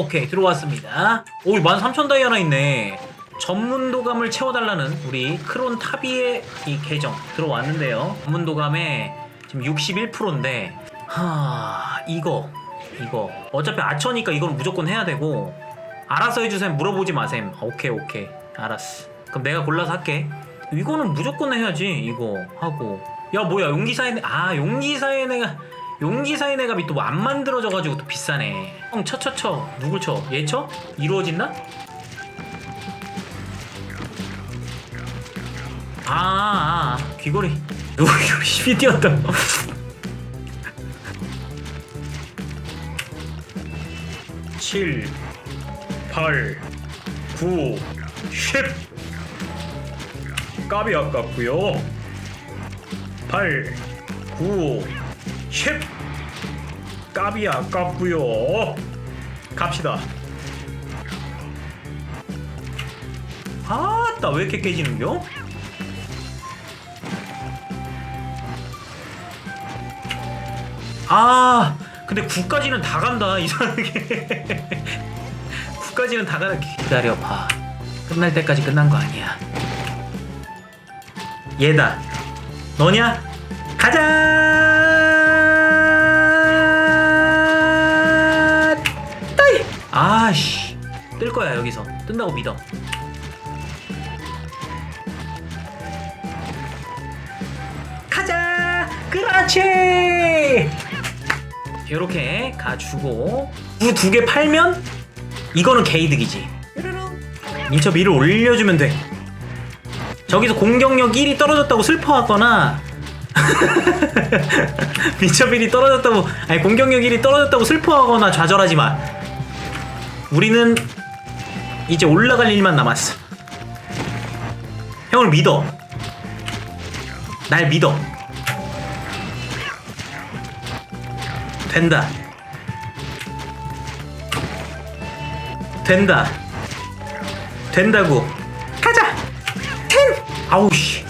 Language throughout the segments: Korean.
오케이 들어왔습니다. 오 13,000 다이 하나 있네. 전문도감을 채워달라는 우리 크론 타비의 이 계정 들어왔는데요. 전문도감에 지금 61%인데 하 이거 이거. 어차피 아처니까 이건 무조건 해야 되고 알아서 해주셈 물어보지 마셈. 오케이 오케이. 알았어. 그럼 내가 골라서 할게. 이거는 무조건 해야지 이거 하고. 야 뭐야 용기사의 내- 아 용기사의 내가 용기사의 내갑이 또안 만들어져가지고 또 비싸네. 형 쳐 쳐쳐. 누굴 쳐? 얘 쳐? 이루어진다? 아, 아 귀걸이. 누구 10이 뛰었다 7 8 9 10 까비 아깝고요. 8 9 10 까비 아깝고요. 갑시다. 아따 왜 이렇게 깨지는겨? 아 근데 9까지는 다 간다 이상하게. 9까지는 다 가다 기다려봐. 끝날 때까지 끝난 거 아니야. 얘다. 너냐? 가자 아씨 뜰 거야 여기서. 뜬다고 믿어. 가자! 그렇지! 이렇게 가주고 두 두 개 팔면 이거는 개이득이지. 민첩 1을 올려주면 돼. 저기서 공격력 1이 떨어졌다고 슬퍼하거나 민첩 1이 떨어졌다고 아니 공격력 1이 떨어졌다고 슬퍼하거나 좌절하지 마 우리는 이제 올라갈 일만 남았어. 형을 믿어. 날 믿어. 된다. 된다. 된다고. 가자! 텐 아우 씨.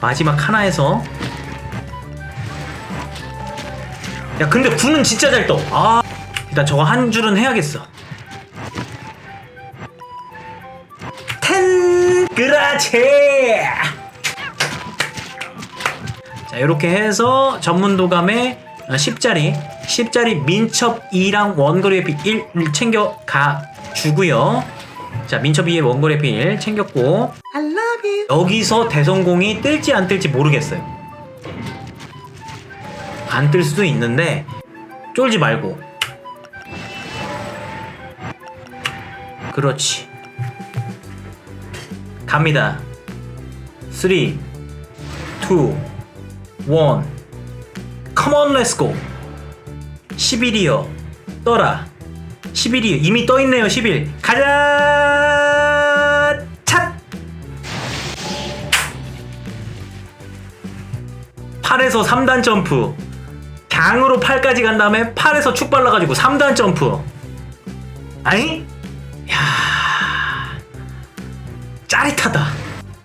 마지막 하나에서. 야 근데 구는 진짜 잘 떠 아 일단 저거 한 줄은 해야겠어. 텐 그라치 자 이렇게 해서 전문도감에 10짜리 10짜리 민첩 2랑 원거리 회피 1 챙겨 가 주고요. 자 민첩 2의 원거리 회피 1 챙겼고. 여기서 대성공이 뜰지 안 뜰지 모르겠어요. 안 뜰 수도 있는데 쫄지 말고 그렇지. 갑니다. 3 2 1 컴온 렛츠고 11이요. 떠라. 11이 이미 떠있네요 11 가자! 찻! 8에서 3단 점프. 강으로 8까지 간 다음에 8에서 축 발라가지고 3단 점프. 아니? 짜릿하다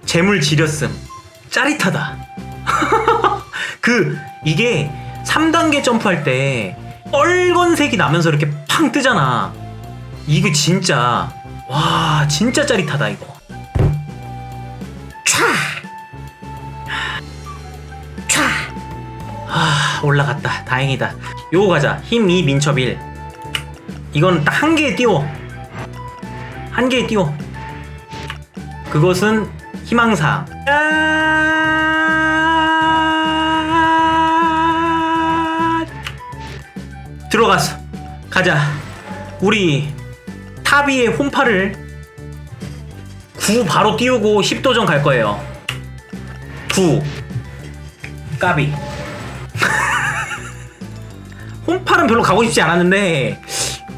재물 지렸음 짜릿하다 그 이게 3단계 점프할 때 빨간색이 나면서 이렇게 팡 뜨잖아. 이거 진짜 와 진짜 짜릿하다 이거. 촤. 촤. 아 올라갔다. 다행이다. 요거 가자. 힘 2 민첩 1. 이건 딱 한 개에 띄워. 한 개에 띄워. 그것은 희망사항. 짠! 들어갔어. 가자. 우리 타비의 홈파를 9 바로 띄우고 10도전 갈 거예요. 9. 까비. 홈파는 별로 가고 싶지 않았는데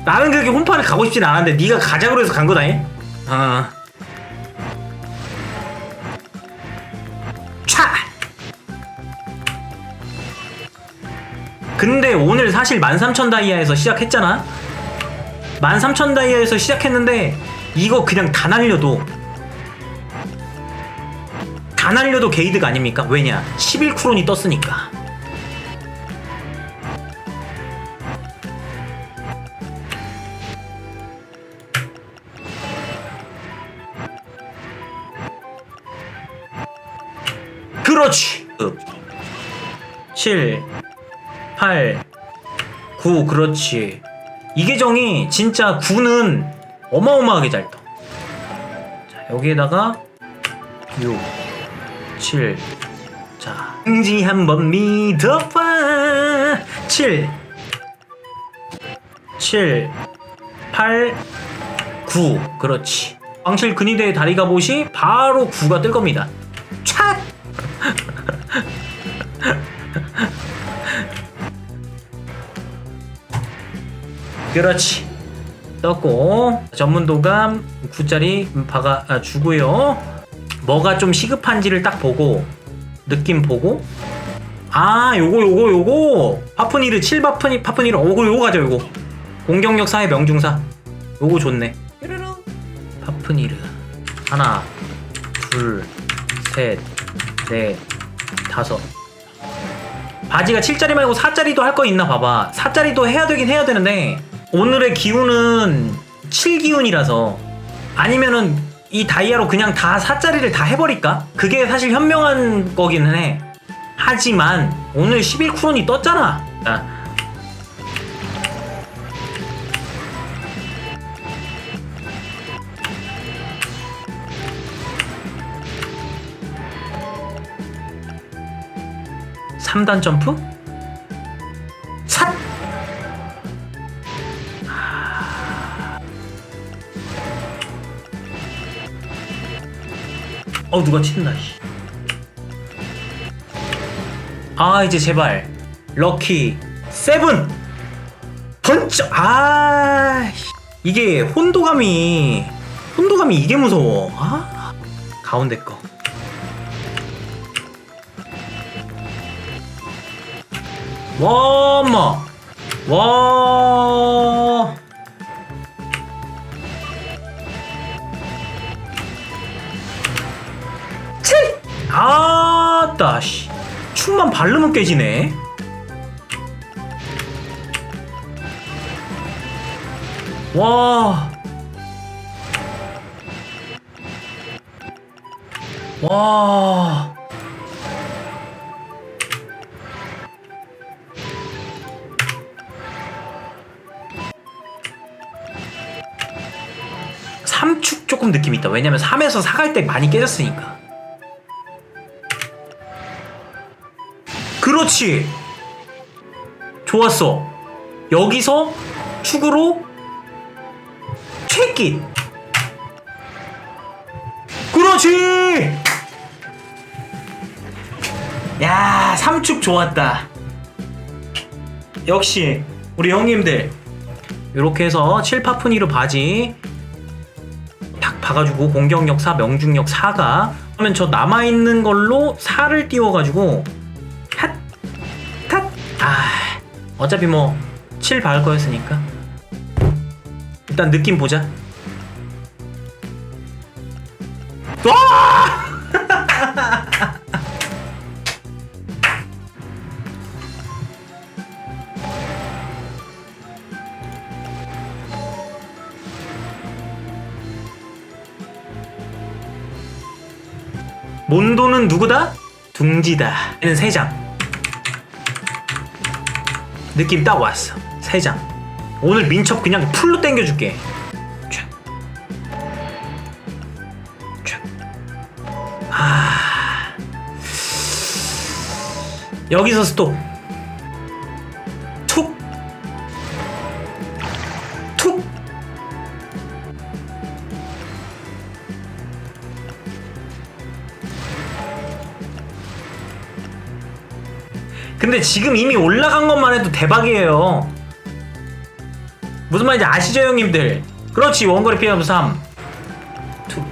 나는 그렇게 홈파를 가고 싶진 않았는데 네가 가자고 해서 간 거다잉. 어. 근데 오늘 사실 13,000 다이아에서 시작했잖아? 13,000 다이아에서 시작했는데 이거 그냥 다 날려도 다 날려도 게이드가 아닙니까? 왜냐? 11쿠론이 떴으니까. 그렇지. 7 8 9 그렇지. 이 계정이 진짜 9는 어마어마하게 잘 떠. 자, 여기에다가 6 7 자, 응지 한번 믿어봐. 7 7 8 9 그렇지. 왕실 근위대의 다리가 보시 바로 9가 뜰 겁니다 그렇지. 떴고 전문도감 9짜리 박아 아, 주고요. 뭐가 좀 시급한지를 딱 보고 느낌 보고. 아 요거 요거 요거. 파프니르 7 파프니 파프니르. 요거 요거 가자 요거. 공격력 4의 명중사. 요거 좋네. 파프니르. 하나 둘셋넷 다섯. 바지가 7짜리 말고 4짜리도 할 거 있나 봐봐. 4짜리도 해야 되긴 해야 되는데 오늘의 기운은 7기운이라서 아니면은 이 다이아로 그냥 다 4짜리를 다 해버릴까? 그게 사실 현명한 거기는 해 하지만 오늘 11쿠론이 떴잖아 아, 삼단 점프? 어 누가 친다 씨. 아 이제 제발 럭키 세븐 번쩍 아 씨. 이게 혼도감이 혼도감이 이게 무서워 아 가운데 거 와, 엄마. 와. 아따, 씨. 축만 바르면 깨지네. 와. 와. 삼축 조금 느낌이 있다. 왜냐면 3에서 4갈 때 많이 깨졌으니까. 그렇지. 좋았어. 여기서 축으로 최끼. 그렇지. 야, 삼축 좋았다. 역시 우리 형님들 이렇게 해서 7파푼이로 바지 탁 봐가지고 공격력 4, 명중력 4가 그러면 저 남아있는 걸로 4를 띄워가지고! 아 어차피 뭐7 박을 거였으니까 일단 느낌 보자 와! 몬도는 누구다? 둥지다. 얘는 세 장. 느낌 딱 왔어. 세 장. 오늘 민첩 그냥 풀로 땡겨줄게. 아. 여기서 스톱. 근데 지금 이미 올라간 것만 해도 대박이에요. 무슨 말인지 아시죠, 형님들? 그렇지, 원거리 피하면 3. 투.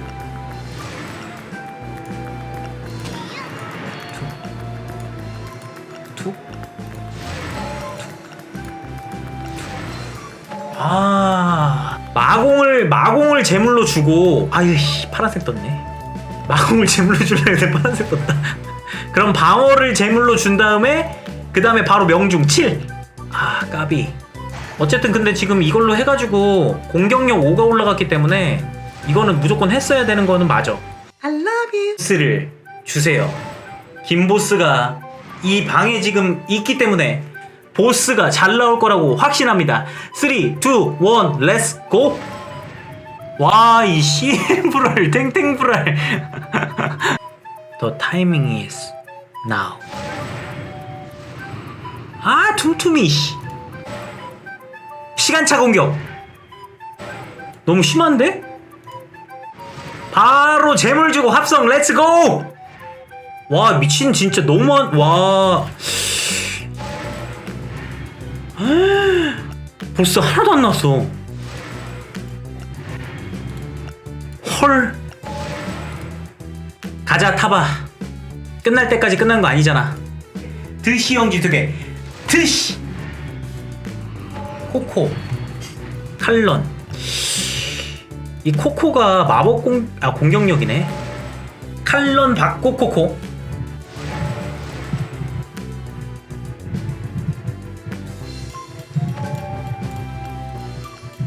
투. 투. 아, 마공을, 마공을 제물로 주고, 아유, 씨, 파란색 떴네. 마공을 제물로 주려 했는데 파란색 떴다. 그럼 방어를 제물로 준 다음에 그 다음에 바로 명중 7. 아 까비. 어쨌든 근데 지금 이걸로 해가지고 공격력 5가 올라갔기 때문에 이거는 무조건 했어야 되는 거는 맞아. I love you. 스를 주세요. 김 보스가 이 방에 지금 있기 때문에 보스가 잘 나올 거라고 확신합니다. 3, 2, 1, 렛츠 고! 와, 이 CM브랄, 탱탱브랄. The timing is now. 아, 퉁퉁이, 씨. 시간차 공격. 너무 심한데? 바로 재물 주고 합성, 렛츠 고! 와, 미친, 진짜 너무한, 와. 벌써 하나도 안 났어. 헐. 가자 타봐. 끝날 때까지 끝난 거 아니잖아. 드시 형지 두 개. 드시. 코코. 칼런. 이 코코가 마법 공, 아, 공격력이네. 칼런 받고 코코.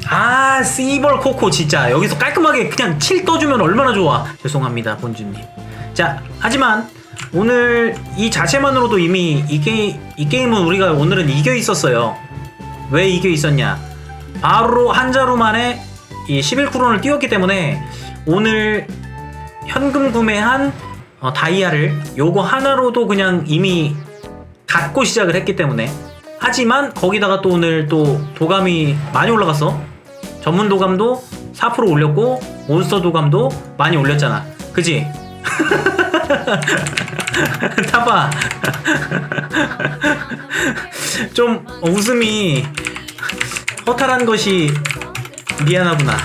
아, 씨벌 코코 진짜 여기서 깔끔하게 그냥 7 떠주면 얼마나 좋아. 죄송합니다, 본주님. 자, 하지만 오늘 이 자체만으로도 이미 이, 게, 이 게임은 우리가 오늘은 이겨 있었어요. 왜 이겨 있었냐? 바로 한 자루 만에 이 11쿠론을 띄웠기 때문에 오늘 현금 구매한 어, 다이아를 요거 하나로도 그냥 이미 갖고 시작을 했기 때문에 하지만 거기다가 또 오늘 또 도감이 많이 올라갔어 전문 도감도 4% 올렸고 몬스터 도감도 많이 올렸잖아 그지? 타봐. 좀 웃음이 허탈한 것이 미안하구나